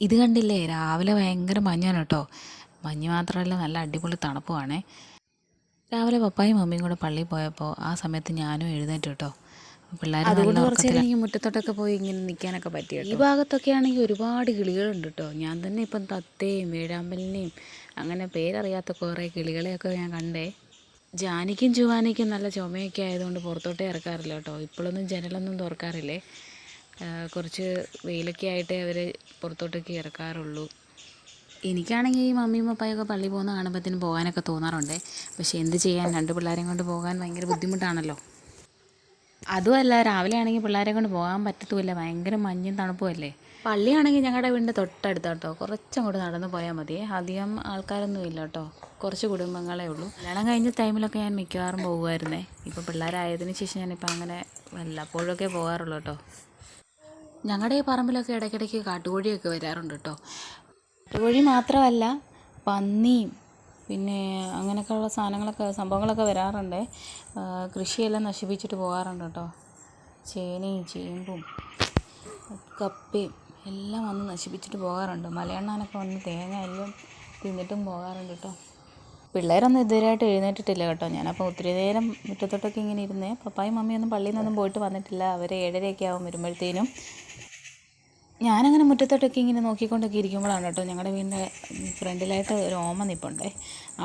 ഇത് കണ്ടില്ലേ? രാവിലെ ഭയങ്കര മഞ്ഞാണ് കേട്ടോ. മഞ്ഞ് മാത്രമല്ല നല്ല അടിപൊളി തണുപ്പുമാണേ രാവിലെ പപ്പായും മമ്മിയും കൂടെ പള്ളിയിൽ പോയപ്പോൾ ആ സമയത്ത് ഞാനും എഴുന്നേറ്റ് കേട്ടോ. പിള്ളേർ അതുകൊണ്ട് കുറച്ച് നേരം എനിക്ക് മുറ്റത്തോട്ടൊക്കെ പോയി ഇങ്ങനെ നിൽക്കാനൊക്കെ പറ്റിയ ഈ ഭാഗത്തൊക്കെ ആണെങ്കിൽ ഒരുപാട് കിളികളുണ്ട് കേട്ടോ ഞാൻ തന്നെ ഇപ്പം തത്തയും വീഴാമ്പലിനെയും അങ്ങനെ പേരറിയാത്ത കുറേ കിളികളെയൊക്കെ ഞാൻ കണ്ടേ. ജാനിക്കും ജുവാനിക്കും നല്ല ചുമയൊക്കെ ആയതുകൊണ്ട് പുറത്തോട്ടേ ഇറക്കാറില്ല കേട്ടോ ഇപ്പോഴൊന്നും ജനലൊന്നും തുറക്കാറില്ലേ. കുറച്ച് വെയിലൊക്കെ ആയിട്ടേ അവർ പുറത്തോട്ടൊക്കെ ഇറക്കാറുള്ളൂ. എനിക്കാണെങ്കിൽ ഈ മമ്മിയും പപ്പായൊക്കെ പള്ളി പോകുന്ന കാണുമ്പോഴത്തേനും പോകാനൊക്കെ തോന്നാറുണ്ട്. പക്ഷേ എന്ത് ചെയ്യാൻ? രണ്ട് പിള്ളേരെയും കൊണ്ട് പോകാൻ ഭയങ്കര ബുദ്ധിമുട്ടാണല്ലോ. അതുമല്ല രാവിലെ ആണെങ്കിൽ പിള്ളേരെ കൊണ്ട് പോകാൻ പറ്റത്തുമില്ല. ഭയങ്കര മഞ്ഞും തണുപ്പും അല്ലേ? പള്ളിയാണെങ്കിൽ ഞങ്ങളുടെ വീടിന്റെ തൊട്ടടുത്താ കേട്ടോ. കുറച്ചങ്ങോട്ട് നടന്നു പോയാൽ മതി. അധികം ആൾക്കാരൊന്നും ഇല്ല കേട്ടോ. കുറച്ച് കുടുംബങ്ങളേ ഉള്ളൂ. കല്യാണം കഴിഞ്ഞ ടൈമിലൊക്കെ ഞാൻ മിക്കവാറും പോകുമായിരുന്നേ ഇപ്പോൾ പിള്ളേരായതിനു ശേഷം ഞാനിപ്പോൾ അങ്ങനെ വല്ലപ്പോഴൊക്കെ പോകാറുള്ളൂ കേട്ടോ. ഞങ്ങളുടെ ഈ പറമ്പിലൊക്കെ ഇടയ്ക്കിടയ്ക്ക് കാട്ടുകോഴിയൊക്കെ വരാറുണ്ട് കേട്ടോ. കാട്ടുകോഴി മാത്രമല്ല പന്നിയും പിന്നെ അങ്ങനെയൊക്കെയുള്ള സാധനങ്ങളൊക്കെ സംഭവങ്ങളൊക്കെ വരാറുണ്ട്. കൃഷിയെല്ലാം നശിപ്പിച്ചിട്ട് പോകാറുണ്ട് കേട്ടോ. ചേനയും ചേമ്പും കപ്പയും എല്ലാം വന്ന് നശിപ്പിച്ചിട്ട് പോകാറുണ്ട്. മലയണ്ണാനൊക്കെ വന്ന് തേങ്ങ എല്ലാം തിന്നിട്ടും പോകാറുണ്ട് കേട്ടോ. പിള്ളേരൊന്നും ഇതുവരെയായിട്ട് എഴുന്നേറ്റിട്ടില്ല കേട്ടോ. ഞാനപ്പോൾ ഒത്തിരി നേരം മുറ്റത്തോട്ടൊക്കെ ഇങ്ങനെ ഇരുന്നേ പപ്പായും മമ്മിയൊന്നും പള്ളിയിൽ നിന്നൊന്നും പോയിട്ട് വന്നിട്ടില്ല. അവർ ഏഴരയൊക്കെ ആവും വരുമ്പോഴത്തേനും. ഞാനങ്ങനെ മുറ്റത്തോട്ടൊക്കെ ഇങ്ങനെ നോക്കിക്കൊണ്ടൊക്കെ ഇരിക്കുമ്പോഴാണ് കേട്ടോ ഞങ്ങളുടെ വീടിന്റെ ഫ്രണ്ടിലായിട്ട് ഒരു ഓമ നിൽപ്പുണ്ടേ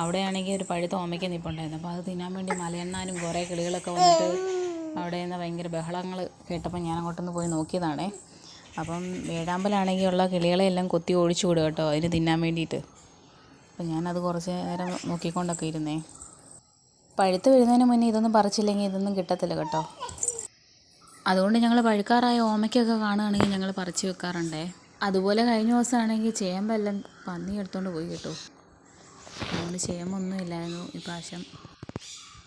അവിടെയാണെങ്കിൽ ഒരു പഴുത്ത ഓമയ്ക്ക് നിൽപ്പുണ്ടായിരുന്നു അപ്പോൾ അത് തിന്നാൻ വേണ്ടി മലയെണ്ണാനും കുറേ കിളികളൊക്കെ വന്നിട്ട് അവിടെ നിന്ന് ഭയങ്കര ബഹളങ്ങൾ കേട്ടപ്പോൾ ഞാൻ അങ്ങോട്ടൊന്ന് പോയി നോക്കിയതാണേ. അപ്പം വേഴാമ്പലാണെങ്കിൽ ഉള്ള കിളികളെ എല്ലാം കൊത്തി ഒഴിച്ചു വിടുക കേട്ടോ അതിന് തിന്നാൻ വേണ്ടിയിട്ട്. അപ്പം ഞാനത് കുറച്ച് നേരം നോക്കിക്കൊണ്ടൊക്കെ ഇരുന്നേ. പഴുത്ത് വരുന്നതിന് മുന്നേ ഇതൊന്നും പറിച്ചില്ലെങ്കിൽ ഇതൊന്നും കിട്ടത്തില്ല കേട്ടോ. അതുകൊണ്ട് ഞങ്ങൾ പഴുക്കാറായ ഓമയ്ക്കൊക്കെ കാണുകയാണെങ്കിൽ ഞങ്ങൾ പറിച്ചു വെക്കാറുണ്ടേ. അതുപോലെ കഴിഞ്ഞ ദിവസമാണെങ്കിൽ ചേമ്പെല്ലാം പന്നി എടുത്തുകൊണ്ട് പോയി കേട്ടോ. അതുകൊണ്ട് ചേമ്പൊന്നും ഇല്ലായിരുന്നു ഇപ്രാവശ്യം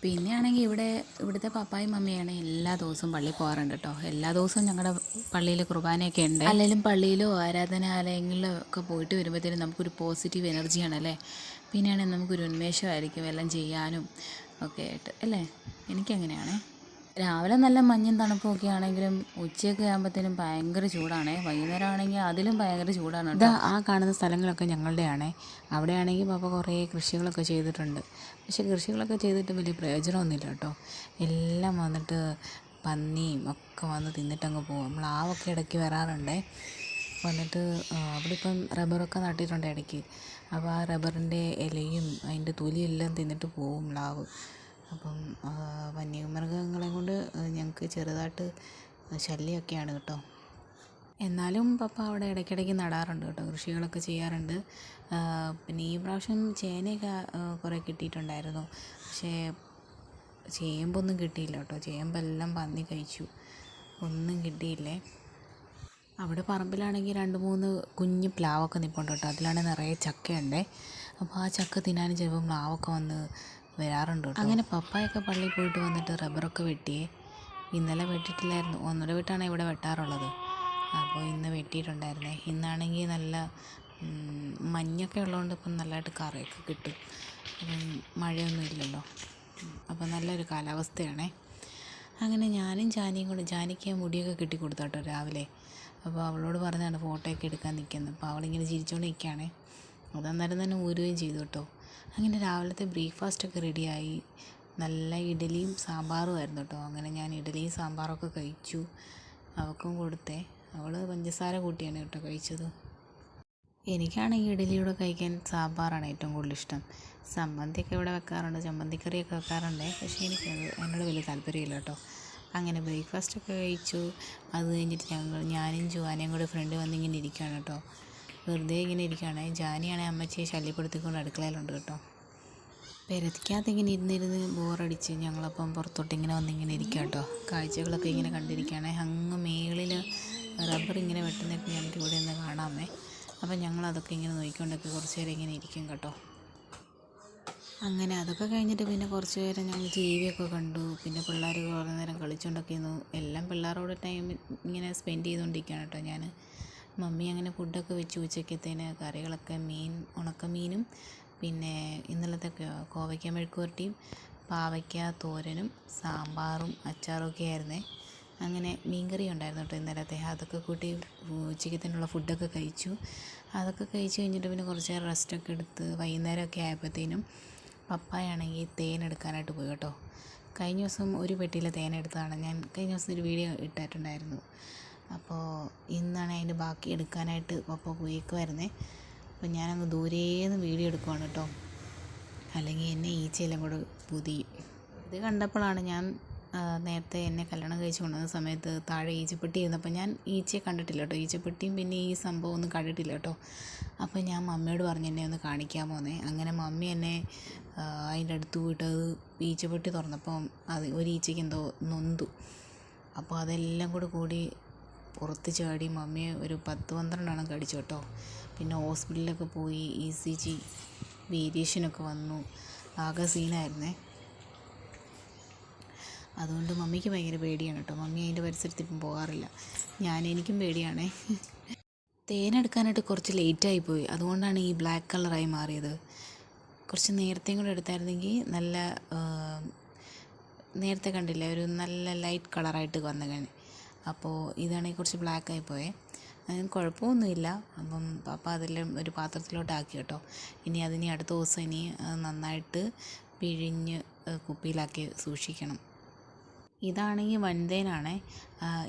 പിന്നെ ആണെങ്കിൽ ഇവിടെ ഇവിടുത്തെ പപ്പായും മമ്മിയാണ് എല്ലാ ദിവസവും പള്ളിയിൽ പോകാറുണ്ട് കേട്ടോ. എല്ലാ ദിവസവും ഞങ്ങളുടെ പള്ളിയിൽ കുർബാനയൊക്കെ ഉണ്ട്. അല്ലെങ്കിലും പള്ളിയിലോ ആരാധനാലയങ്ങളിലോ ഒക്കെ പോയിട്ട് വരുമ്പോഴത്തേനും നമുക്കൊരു പോസിറ്റീവ് എനർജിയാണ് അല്ലേ? പിന്നെയാണെങ്കിൽ നമുക്കൊരു ഉന്മേഷമായിരിക്കും എല്ലാം ചെയ്യാനും ഒക്കെ ആയിട്ട്. അല്ലേ? എനിക്കങ്ങനെയാണേ. രാവിലെ നല്ല മഞ്ഞും തണുപ്പും ഒക്കെ ആണെങ്കിലും ഉച്ചയൊക്കെ ആകുമ്പോഴത്തേനും ഭയങ്കര ചൂടാണേ. വൈകുന്നേരം ആണെങ്കിൽ അതിലും ഭയങ്കര ചൂടാണ് ഇതാ ആ കാണുന്ന സ്ഥലങ്ങളൊക്കെ ഞങ്ങളുടെയാണേ. അവിടെയാണെങ്കിൽ പാപ്പ കുറേ കൃഷികളൊക്കെ ചെയ്തിട്ടുണ്ട്. പക്ഷേ കൃഷികളൊക്കെ ചെയ്തിട്ട് വലിയ പ്രയോജനമൊന്നുമില്ല കേട്ടോ. എല്ലാം വന്നിട്ട് പന്നിയും ഒക്കെ വന്ന് തിന്നിട്ടങ്ങ് പോകും മ്ലാവൊക്കെ ഇടയ്ക്ക് വരാറുണ്ടേ. വന്നിട്ട് അവിടെ ഇപ്പം റബ്ബറൊക്കെ നട്ടിട്ടുണ്ട് ഇടയ്ക്ക്. അപ്പോൾ ആ റബ്ബറിന്റെ ഇലയും അതിന്റെ തൊലിയെല്ലാം തിന്നിട്ട് പോവും മ്ലാവ്. അപ്പം വന്യമൃഗങ്ങളെ കൊണ്ട് ഞങ്ങൾക്ക് ചെറുതായിട്ട് ശല്യമൊക്കെയാണ് കേട്ടോ. എന്നാലും പപ്പ അവിടെ ഇടയ്ക്കിടയ്ക്ക് നടാറുണ്ട് കേട്ടോ കൃഷികളൊക്കെ ചെയ്യാറുണ്ട്. പിന്നെ ഈ പ്രാവശ്യം ചേനയൊക്കെ കുറേ കിട്ടിയിട്ടുണ്ടായിരുന്നു. പക്ഷേ ചേമ്പൊന്നും കിട്ടിയില്ല കേട്ടോ ചേമ്പെല്ലാം പന്നി കഴിച്ചു. ഒന്നും കിട്ടിയില്ലേ? അവിടെ പറമ്പിലാണെങ്കിൽ രണ്ട് മൂന്ന് കുഞ്ഞ് പ്ലാവൊക്കെ നിൽപ്പുണ്ട് കേട്ടോ അതിലാണെങ്കിൽ നിറയെ ചക്കയുണ്ടേ. അപ്പോൾ ആ ചക്ക തിന്നാനും ചിലപ്പോൾ പ്ലാവൊക്കെ വന്ന് വരാറുണ്ട് അങ്ങനെ പപ്പായൊക്കെ പള്ളിയിൽ പോയിട്ട് വന്നിട്ട് റബ്ബറൊക്കെ വെട്ടിയേ. ഇന്നലെ വെട്ടിയിട്ടില്ലായിരുന്നു ഒന്നര വിട്ടാണ് ഇവിടെ വെട്ടാറുള്ളത്. അപ്പോൾ ഇന്ന് വെട്ടിയിട്ടുണ്ടായിരുന്നേ. ഇന്നാണെങ്കിൽ നല്ല മഞ്ഞൊക്കെ ഉള്ളതുകൊണ്ട് ഇപ്പം നല്ലതായിട്ട് കറിയൊക്കെ കിട്ടും. മഴയൊന്നും ഇല്ലല്ലോ. അപ്പോൾ നല്ലൊരു കാലാവസ്ഥയാണേ. അങ്ങനെ ഞാനും ജാനിയും കൂടെ ജാനിക്ക് മുടിയൊക്കെ കിട്ടി കൊടുത്തോട്ടോ രാവിലെ. അപ്പോൾ അവളോട് പറഞ്ഞാണ് ഫോട്ടോയൊക്കെ എടുക്കാൻ നിൽക്കുന്നത്. അപ്പോൾ അവളിങ്ങനെ ചിരിച്ചുകൊണ്ട് നിൽക്കുകയാണേ അത് തന്നെ ഊരുകയും ചെയ്തു കേട്ടോ. അങ്ങനെ രാവിലത്തെ ബ്രേക്ക്ഫാസ്റ്റൊക്കെ റെഡിയായി നല്ല ഇഡലിയും സാമ്പാറും ആയിരുന്നു കേട്ടോ അങ്ങനെ ഞാൻ ഇഡലിയും സാമ്പാറൊക്കെ കഴിച്ചു. അവൾക്കും കൊടുത്തേ. അവൾ പഞ്ചസാര കൂട്ടിയാണ് കേട്ടോ കഴിച്ചത്. എനിക്കാണെങ്കിൽ ഇഡലിയുടെ കഴിക്കാൻ സാമ്പാറാണ് ഏറ്റവും കൂടുതൽ ഇഷ്ടം. ചമ്മന്തിയൊക്കെ ഇവിടെ വെക്കാറുണ്ട്. ചമ്മന്തിക്കറിയൊക്കെ വെക്കാറുണ്ട്. പക്ഷേ എനിക്ക് എന്നോട് വലിയ താല്പര്യമില്ല കേട്ടോ അങ്ങനെ ബ്രേക്ക്ഫാസ്റ്റൊക്കെ കഴിച്ചു. അത് കഴിഞ്ഞിട്ട് ഞങ്ങൾ ഞാനും ജുവാനയും കൂടെ ഫ്രണ്ട് വന്നിങ്ങനെ ഇരിക്കുകയാണ് കേട്ടോ വെറുതെ ഇങ്ങനെ ഇരിക്കുകയാണ്. ജാനിയാണെ അമ്മച്ചിയെ ശല്യപ്പെടുത്തിക്കൊണ്ട് അടുക്കളയിലുണ്ട് കേട്ടോ. പെരത്തിക്കകത്ത് ഇങ്ങനെ ഇരുന്നിരുന്ന് ബോറടിച്ച് ഞങ്ങളപ്പം പുറത്തോട്ട് ഇങ്ങനെ വന്നിങ്ങനെ ഇരിക്കുക കേട്ടോ. കാഴ്ചകളൊക്കെ ഇങ്ങനെ കണ്ടിരിക്കുകയാണ്. അങ്ങ് മേളിൽ റബ്ബർ ഇങ്ങനെ വെട്ടുന്നൊക്കെ ഞങ്ങൾക്ക് ഇവിടെ നിന്ന് കാണാമേ. അപ്പം ഞങ്ങളതൊക്കെ ഇങ്ങനെ നോക്കിക്കൊണ്ടൊക്കെ കുറച്ച് നേരം ഇങ്ങനെ ഇരിക്കും കേട്ടോ. അങ്ങനെ അതൊക്കെ കഴിഞ്ഞിട്ട് പിന്നെ കുറച്ച് നേരം ഞങ്ങൾ ടി വി ഒക്കെ കണ്ടു. പിന്നെ പിള്ളേർ കുറേ നേരം കളിച്ചുകൊണ്ടൊക്കെ ഇരുന്നു. എല്ലാം പിള്ളേരോട് ടൈം ഇങ്ങനെ സ്പെൻഡ് ചെയ്തുകൊണ്ടിരിക്കുകയാണ് കേട്ടോ ഞാൻ മമ്മി അങ്ങനെ ഫുഡൊക്കെ വെച്ച് ഉച്ചക്കത്തേന് കറികളൊക്കെ മീൻ ഉണക്കമീനും പിന്നെ ഇന്നലത്തെ കോവയ്ക്ക മെഴുക്കുവരട്ടിയും പാവയ്ക്ക തോരനും സാമ്പാറും അച്ചാറും ഒക്കെ ആയിരുന്നേ. അങ്ങനെ മീൻ കറി ഉണ്ടായിരുന്നു കേട്ടോ ഇന്നലത്തെ. അതൊക്കെ കൂട്ടി ഉച്ചക്കത്തേനുള്ള ഫുഡൊക്കെ കഴിച്ചു. അതൊക്കെ കഴിച്ച് കഴിഞ്ഞിട്ട് പിന്നെ കുറച്ച് നേരം റെസ്റ്റൊക്കെ എടുത്ത് വൈകുന്നേരമൊക്കെ ആയപ്പോഴത്തേനും പപ്പായാണെങ്കിൽ തേൻ എടുക്കാനായിട്ട് പോയി കേട്ടോ. കഴിഞ്ഞ ദിവസം ഒരു പെട്ടിയിലെ തേൻ എടുത്തതാണ്. ഞാൻ കഴിഞ്ഞ ദിവസം ഒരു വീഡിയോ ഇട്ടിട്ടുണ്ടായിരുന്നു. അപ്പോൾ ഇന്നാണ് അതിന്റെ ബാക്കി എടുക്കാനായിട്ട് ഒപ്പം പോയേക്ക് വരുന്നത് അപ്പോൾ ഞാനങ്ങ് ദൂരേന്ന് വീഡിയോ എടുക്കുവാണ് കേട്ടോ. അല്ലെങ്കിൽ എന്നെ ഈച്ചയെല്ലാം കൂടെ പുതിയും. ഇത് കണ്ടപ്പോഴാണ് ഞാൻ നേരത്തെ എന്നെ കല്യാണം കഴിച്ച് കൊണ്ടുവന്ന സമയത്ത് താഴെ ഈച്ചപ്പെട്ടി ഇരുന്നപ്പോൾ ഞാൻ ഈച്ചയെ കണ്ടിട്ടില്ല കേട്ടോ. ഈച്ചപ്പെട്ടിയും പിന്നെ ഈ സംഭവം ഒന്നും കണ്ടിട്ടില്ല കേട്ടോ. അപ്പോൾ ഞാൻ മമ്മിയോട് പറഞ്ഞു എന്നെ ഒന്ന് കാണിക്കാൻ എന്നേ അങ്ങനെ മമ്മി എന്നെ അതിന്റെ അടുത്ത് പോയിട്ട് അത് ഈച്ചപ്പെട്ടി തുറന്നപ്പം അത് ഒരു ഈച്ചയ്ക്ക് എന്തോ നൊന്തു. അപ്പോൾ അതെല്ലാം കൂടെ കൂടി പുറത്ത് ചാടി മമ്മിയെ ഒരു പത്ത് പന്ത്രണ്ടെണ്ണം കടിച്ചു കേട്ടോ. പിന്നെ ഹോസ്പിറ്റലിലൊക്കെ പോയി ഇ സി ജി വേരിയേഷനൊക്കെ വന്നു. ആകെ സീനായിരുന്നേ. അതുകൊണ്ട് മമ്മിക്ക് ഭയങ്കര പേടിയാണ് കേട്ടോ. മമ്മി അതിന്റെ പരിസരത്ത് ഇപ്പം പോകാറില്ല. ഞാൻ എനിക്കും പേടിയാണേ. തേനെടുക്കാനായിട്ട് കുറച്ച് ലേറ്റായി പോയി. അതുകൊണ്ടാണ് ഈ ബ്ലാക്ക് കളറായി മാറിയത്. കുറച്ച് നേരത്തെയും കൂടെ എടുത്തായിരുന്നെങ്കിൽ നല്ല നേരത്തെ കണ്ടില്ല? ഒരു നല്ല ലൈറ്റ് കളറായിട്ട് വന്നങ്ങനെ അപ്പോൾ ഇതാണെങ്കിൽ കുറച്ച് ബ്ലാക്ക് ആയി പോയേ. കുഴപ്പമൊന്നുമില്ല. അപ്പം പാപ്പ അതെല്ലാം ഒരു പാത്രത്തിലോട്ടാക്കി കേട്ടോ. ഇനി അതിനി അടുത്ത ദിവസം ഇനി നന്നായിട്ട് പിഴിഞ്ഞ് കുപ്പിയിലാക്കി സൂക്ഷിക്കണം. ഇതാണെങ്കിൽ വൻതേനാണേ.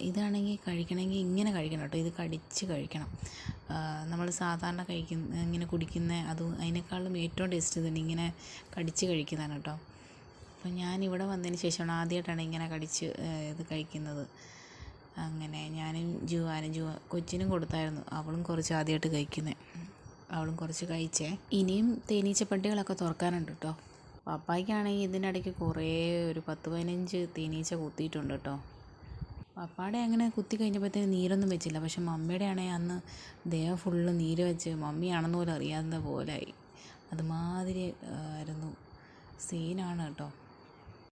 ഇതാണെങ്കിൽ കഴിക്കണമെങ്കിൽ ഇങ്ങനെ കഴിക്കണം കേട്ടോ. ഇത് കടിച്ച് കഴിക്കണം. നമ്മൾ സാധാരണ കഴിക്കുന്ന ഇങ്ങനെ കുടിക്കുന്ന അത് അതിനേക്കാളും ഏറ്റവും ടേസ്റ്റ് തന്നെ ഇങ്ങനെ കടിച്ച് കഴിക്കുന്നതാണ് കേട്ടോ. അപ്പോൾ ഞാൻ ഇവിടെ വന്നതിന് ശേഷമാണ് ആദ്യമായിട്ടാണ് ഇങ്ങനെ കടിച്ച് ഇത് കഴിക്കുന്നത്. അങ്ങനെ ഞാനും ജുവാനും ജുവ കൊച്ചിനും കൊടുത്തായിരുന്നു. അവളും കുറച്ച് ആദ്യമായിട്ട് കഴിക്കുന്നത് അവളും കുറച്ച് കഴിച്ചേ. ഇനിയും തേനീച്ച പട്ടികളൊക്കെ തുറക്കാനുണ്ട് കേട്ടോ പപ്പായ്ക്കാണെങ്കിൽ ഇതിനിടയ്ക്ക് കുറേ ഒരു പത്ത് പതിനഞ്ച് തേനീച്ച കുത്തിയിട്ടുണ്ട് കേട്ടോ പപ്പാടെ അങ്ങനെ കുത്തി കഴിഞ്ഞപ്പോഴത്തേന് നീരൊന്നും വെച്ചില്ല. പക്ഷെ മമ്മിയുടെ ആണെങ്കിൽ അന്ന് ദേഹം ഫുള്ള് നീര് വെച്ച് മമ്മിയാണെന്ന് പോലും അറിയാവുന്ന പോലായി അതുമാതിരി ആയിരുന്നു. സീനാണ് കേട്ടോ